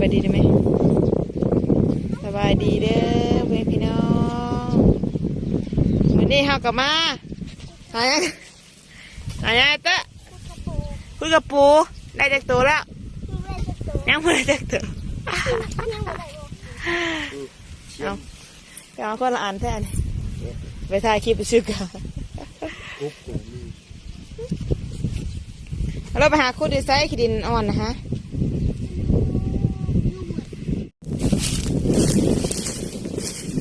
บายดีได้ไหมสบายดีเด้อเพื่อนพี่น้องวันนี้เฮากลับมาหายังหายังไอ้เตะคุยกับปูได้จากตัวแล้วยังไม่ได้จากตัวเอาไปเอาคนละอันแทนไปถ่ายคลิปไปซื้อกันปุ๊บผมนี่เราไปหาคุดดีไซน์ขีดินอ่อนนะฮะ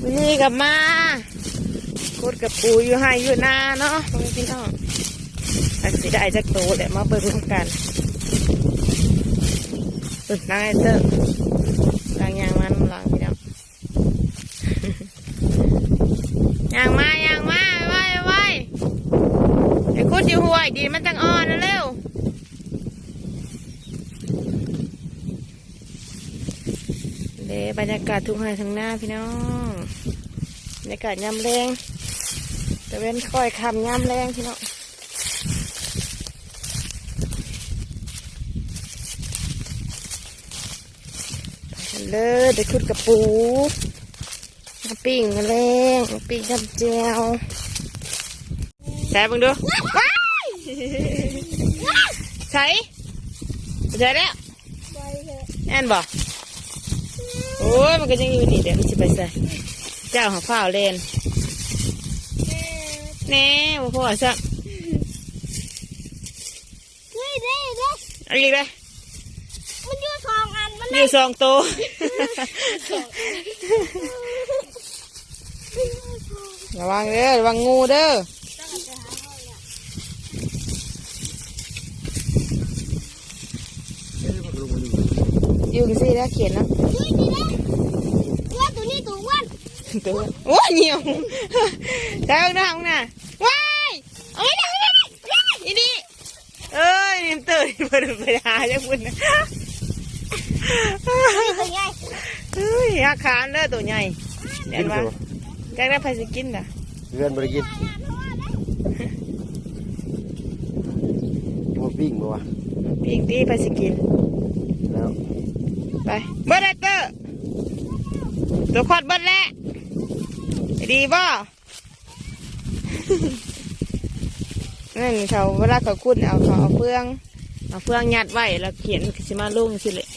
วั นนี้กลับมาโคุดกับปูอยู่ให้อยู่นาเนาะพี่น้องอาจจะได้จากโตแหละมาเปิดร่วมกันสุดนางไอเตอร์ลางยางมันหลังพี่น้องยางมายางมาไว้ไว้ไอ้คุดอยู่หัวอีกดีมันจังอ่อนนะเร็วเดบรรยากาศทุ่งไร่ทั้งหน้าพี่น้อง รรยากาศยามแรงแต่เว้นค่อยคำยามแรงพี่น้องไปกันเลยไปขุดกระปูมาปิ้งมาแรงมาปิ้งกับแจวใส่บังดูว้ายใส่ใส่แล้วแอนบอกโอ้ยมันก็ยังอยู่นี่เดี๋ยวมันจะไปใส่ เจ้าหาฝ้าวเล่นแน่บ่พ่อสักเฮ้ยเด้เด้เอันนี้เลยมันอยู่สองอันมันอยู่สองตัวระวังเด้อระวังงูเด้อเอ้ยมันลงมาดูอยู่กี่ซี่แล้วเขียนนะ เฮ้ยนี่เด้ว่าตัวนี้ตัวอ้วน ตัวโอ้ยเหนียวใช่เอาหน้าเอาหน้าว้ายเอาไม่ได้ไม่ได้ไม่ได้อีนี่เอ้ยนี่มันตื่นเปิดไปหาจังคุณนะนี่ตัวใหญ่เฮ้ยอาคารเด้อตัวใหญ่เดี๋ยวว่าจักได้ไผสิกินด่ะเรือนบริกินมาปิ้งมาวะปิ้งตีไผสิกินแล้วไปเบิดเลยเตอร์ตัวขอดเบิดแล้ว ดีบ่นั่นเขาเวลาเขาคุ้นเอาเขาเอาเฟือง เอาเฟืองยัดไว้แล้วเขียนสิมาลุ่งสิเลย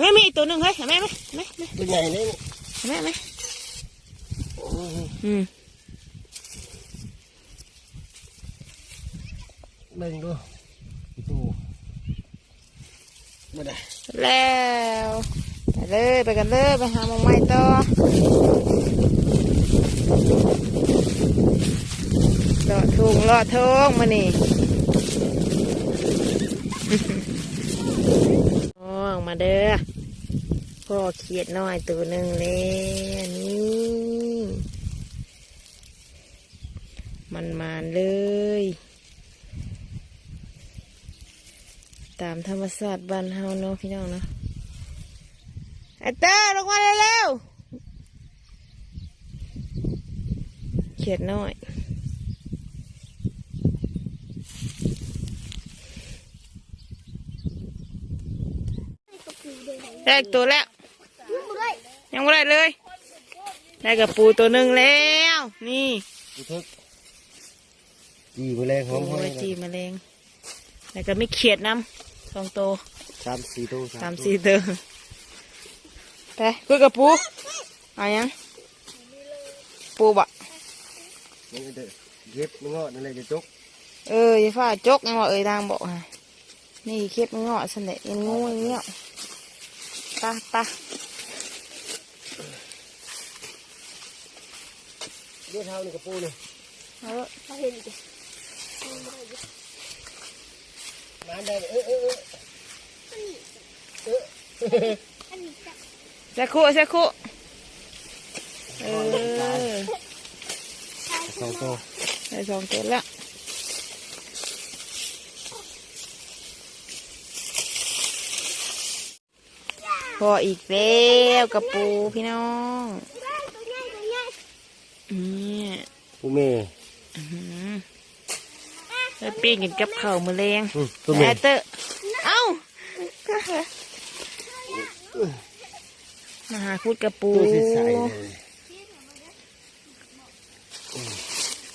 ไม่มีอีกตัวหนึ่งเฮ้ยเห็นไหมไหมไหมไหมตัวใหญ่เลยเห็นไหมไหมโอ้ยอืมเบิ่งดูประตูมาได้แล้วไปเลยไปกันเลยไปหาหมองไม้ต่อ เลาะทุงเลาะทงมานี่อ้อกมาเด้อพ่อเขียดน้อยตัวหนึ่งเลยนี่มันมานเลย ตามธรรมศาสตร์บ้านเฮาเนาะพี่น้องเนาะไอเต้าลงมาเร็วๆ เขียดน้อยได้อีกตัวแล้ว ยังไม่ได้เลย ได้กับปูตัวหนึ่งแล้ว นี่ดูทึกจีแมลงหอโอ้มหอยยจีแมลงแล้วก็ไม่เขียดน้ำสองตัวสามสี่ตัวสามสี่ตัวไปคุยกับปูเอายังปูบะ นี่เด้อเย็บไม่งอนั่นเลยจะจกเอออย่าฟ้าจกยังว่าเอ้ยทางบอกฮะนี่เค็บมันเงาะสันเดะยังงูอย่างเงี้ยตาตาเย็บเท้านี่กระปูนี่เอาเถอะเขาเห็นดิมาได้เออเออเออเอออันนี้จะสักครู่สักครู่เออ สองตัวได้สองตัวละพออีกแล้วกับปูพี่น้องตัวใหญ่ตัวใหญ่นี่ผู้เมย์อื้อหือไปปิ้งกินกับข้าวมือแรงอืมตัวเมแอย์เตอร์เอ้าาคุดกระปู ตัวใสๆเลย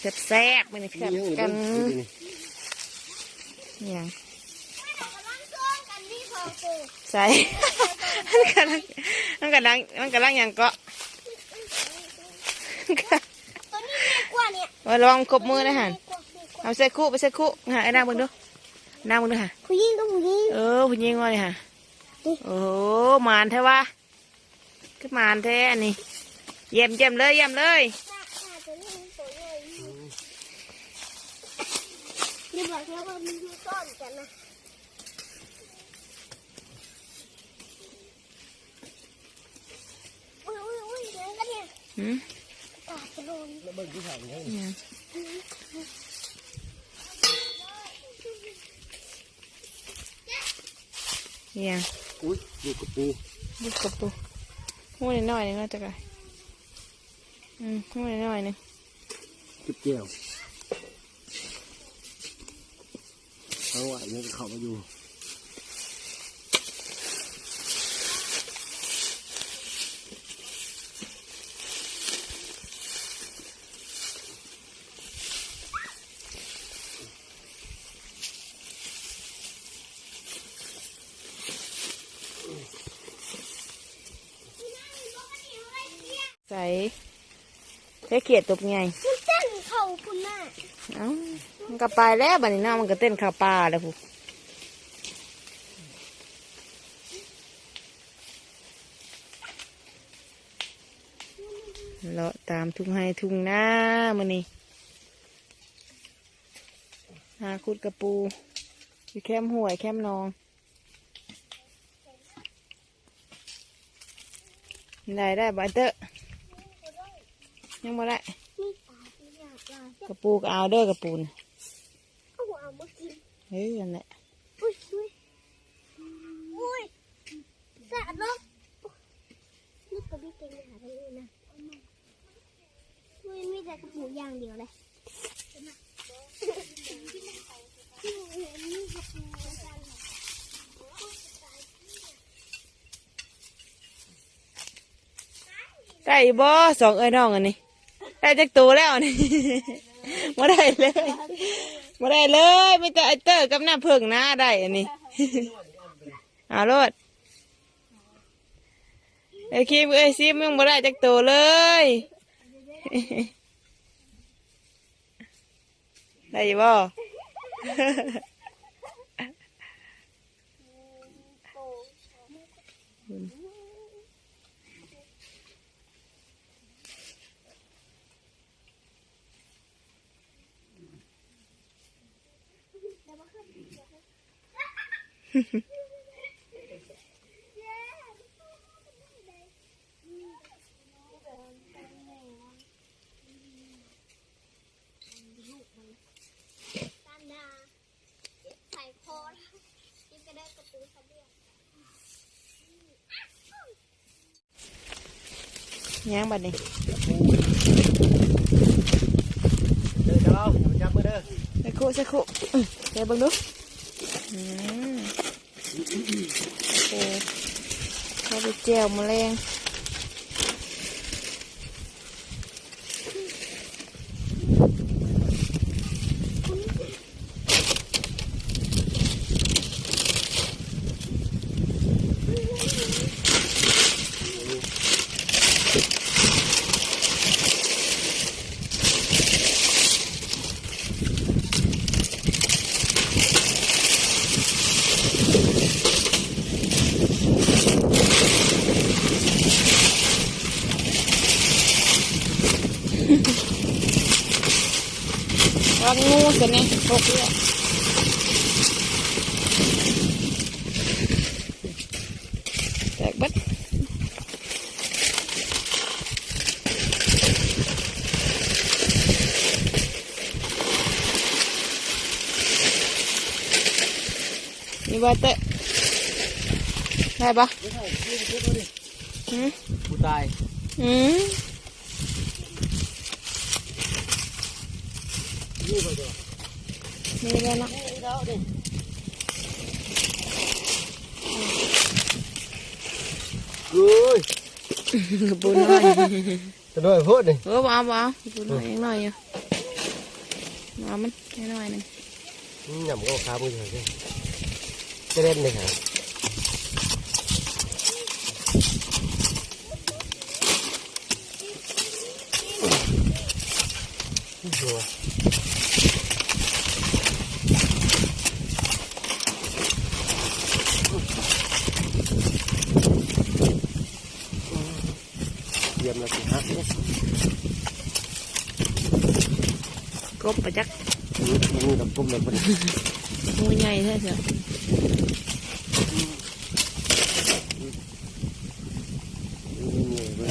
แซ่บแซ่บๆมันนี่แซ่บกันนี่อย่างกำลังซ้อมกันนี่พอปูใส่มันกำลังมันกำลังมันกำลังอย่างเกาะตัวนี้แม่กว่าเนี่ยว่าลองกบมือนะฮะแม่กว่าแม่กว่าเอาใส่คู่ไปใส่คู่หาไอ้นางมึงดูนางมึงดูฮะผู้หญิงก็ผู้หญิงเออผู้หญิงว่าเลยฮะอุ๊ยโอ้โหมานแท้วะก็มานแท้อันนี้เยี่ยมเยี่ยมเลยเยี่ยมเลย น่าน่าจะนี่มันสวยเลย นี่บอกแล้วว่ามันอยู่ซ่อนกันนะอุ้ยอุ้ยอุ้ยเดี๋ยวกันเนี่ยหืมตาจะโดนแล้ว เบิ่งที่ทางนี่เนี่ยเนี่ยอุ้ยอยู่กับปูลูกกระปูหูนิดหน่อยหนึงนะจ๊ะกายอืมหูนิดหน่อยหนึงจุบเจียวเอาไว้เนี่ยเขามาอยู่ใส่ใส่เขียดตบไง มันเต้นเข่าคุณน่ะ เอ้า มันก็ไปแล้วบัดนี้น้ามันก็เต้นข้าปลาแล้วพูเลาะตามทุ่งไฮทุ่งหน้ามือนี่หาคุดกระปูอยู่แคมห่วยแคมนองได้ได้บาเตอร์ยังบ่ได้นี่ตาที่อยกระปูกเอาเด้อกระปูน เอามากินเฮ้ยนั่นแหละอุ้ยอุ้ยอุ้ยสะลกนี่ก็ไม่เก่งหาได้เลยนะอุ้ยมีแต่กระปูอย่างเดียวเลยนี่กระปูกันได้อีบ่สองเอ้ยน้องอันนี้ได้จักตัวแล้วนี่มาได้เลย มาได้เลยไม่แต่ไอเตอร์กับหน้าเพิ่งหน้าได้อันนี้ เอาโลดไอคิมเอ้ยซิมยังมาได้จักตัวเลยได้อีบ่ตามดาใส่คอนี่ก็ได้กระปูสะเบียงยังบ่ ดนี้เด้อเจ้าอย่ามาจับมื โอ้เขาไปแจวมลงวาง งูสิเนี่ยพกเลยแตกบัดนี่ว่าเตะได้ปะไม่ใช่ยืนขึ้นมาดิหืมกูตายอืม ยืนไปเด้อนี่แล้วเนาะนี่เด้อดิเฮ้ยกระปูน้อยจะด้วยพูดนี่ เออบ่เอาบ่เอากระปูน้อยยังน้อยอยู่เอามันแค่น้อยหนึง nhầm có khá bây giờ chứ cái đen này hả Rồi. Diệm là thì hát nhé. กบประจัก Như là cung là bình งูใหญ่แท้เสีย nhiều rồi.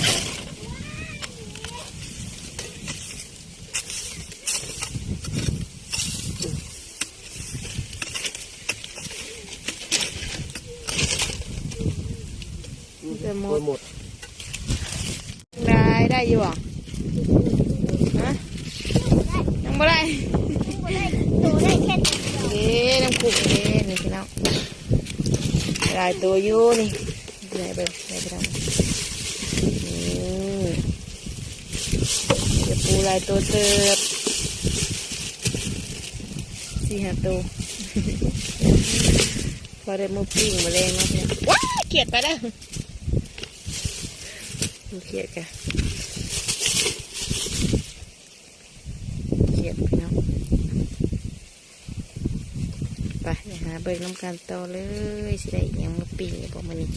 จะหม Thôi ด một ได้อยู่บ่ฮะยังบ่ได้หนูได้แค่ตัวเดียวเด้น้ำคุกเด้นี่พี่น้องลายตัวอยู่นี่ไหนไปไหนไปทำนี่จะปูลายตัวเติบสี่ห้าตัวพอได้มือปิ้งมาแรงเนาะพี่น้องว้ายเขียดไปแล้วเขียดกันเขียด พี่น้องไปไปหาเบิกน้ำกันต่อเลยสิได้อิหยังมาปีบอกมันนี่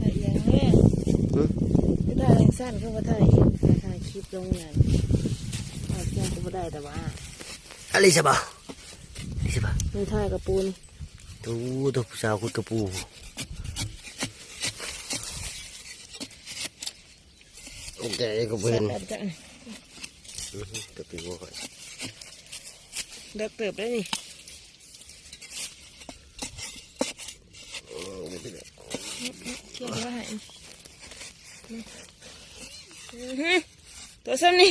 ถ่ายยังแม่ Ừ. ไม่ได้แรงสั้นก็มาถ่ายถ่ายคลิปลงงานถ่ายแค่ก็ไม่ได้แต่ว่า Alice bảo Alice bảo ไม่ถ่ายกระปูน tú tôi sao của tôi pu ok có สั้ น bên แบบจะ tập đi vô vậy เลิกเติบได้นี่ Ờ, biết biết đấy. เขียนว่าให้อื้อหือตัวซ้ำนี่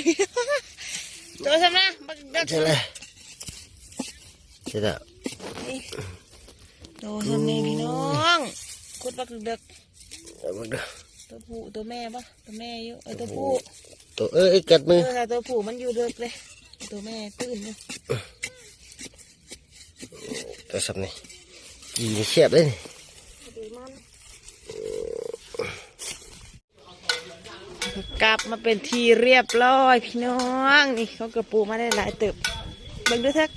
ตัวซ้ำนะบักดัก thế này thế nào โตทำเองพี่น้องคุดบักเด็ก Ờ, bắt đầu ตัวผู้ตัวแม่ปะตัวแม่อยู่เออตัวผู้ tôi ơi cắt เอ mưa อแต่ตัวผู้มันอยู่เด็กเลย ตัวแม่ตื่นเลย tôi sập này gì nó xẹp đấy này กลับมาเป็นทีเรียบร้อยพี่น้องนี่เขากระปูมาได้หลายเติบเบิ่งดูทัก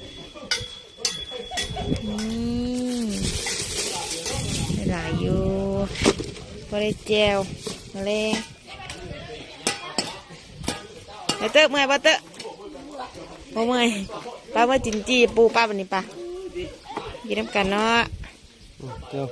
นี่ พอได้แจวมาเลยไอเติบเมื่อยปะเติบบ่เมื่อยป้าเมื่อจินจีปูป้าวันนี้ป้ากินน้ำกันเนาะ Ừ, tiêu